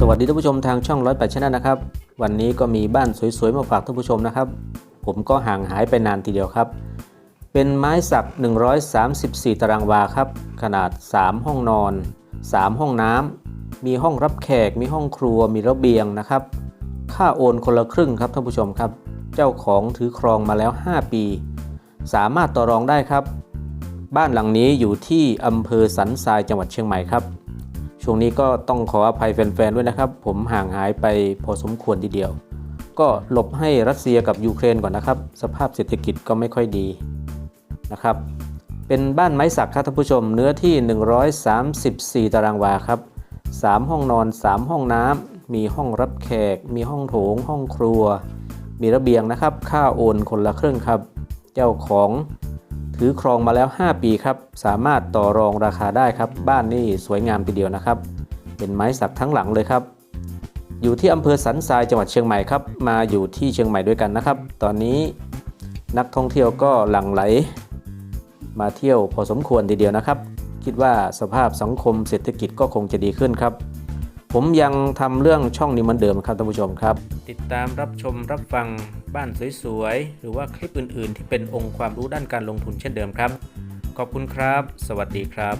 สวัสดีท่านผู้ชมทางช่องร้อยแปดชนะนะครับ วันนี้ก็มีบ้านสวยๆมาฝากท่านผู้ชมนะครับ ผมก็ห่างหายไปนานทีเดียวครับ เป็นไม้สัก 134 ตารางวาครับ ขนาด 3 ห้องนอน 3 ห้องน้ำมีห้องรับแขก มีห้องครัว มีระเบียงนะครับ ค่าโอนคนละครึ่งครับท่านผู้ชมครับ เจ้าของถือครองมาแล้ว 5 ปี สามารถต่อรองได้ครับ บ้านหลังนี้อยู่ที่อำเภอสันทรายจังหวัดเชียงใหม่ครับ ช่วงนี้ก็ต้องขออภัยแฟนๆด้วยนะครับ ผมห่างหายไปพอสมควรทีเดียว ก็หลบให้รัสเซียกับยูเครนก่อนนะครับ สภาพเศรษฐกิจก็ไม่ค่อยดีนะครับ เป็นบ้านไม้สักครับท่านผู้ชม เนื้อที่ 134 ตารางวาครับ 3 ห้องนอน 3 ห้องน้ำมีห้องรับแขก มีห้องโถง ห้องครัว มีระเบียงนะครับ ค่าโอนคนละครึ่งครับ เจ้าของ ถือครองมาแล้ว 5 ปีครับ สามารถต่อรองราคาได้ครับ บ้านนี่สวยงามทีเดียวนะครับ เป็นไม้สักทั้งหลังเลยครับ อยู่ที่อำเภอสันทรายจังหวัดเชียงใหม่ครับ มาอยู่ที่เชียงใหม่ด้วยกันนะครับ ตอนนี้นักท่องเที่ยวก็หลั่งไหล มาเที่ยวพอสมควรทีเดียวนะครับ คิดว่าสภาพสังคมเศรษฐกิจก็คงจะดีขึ้นครับ ผมยังทำเรื่องช่องนี้เหมือนเดิมครับท่านผู้ชมครับ ติดตามรับชมรับฟังบ้านสวยๆ หรือว่าคลิปอื่น ๆ ที่เป็นองค์ความรู้ด้านการลงทุนเช่นเดิมครับ ขอบคุณครับ สวัสดีครับ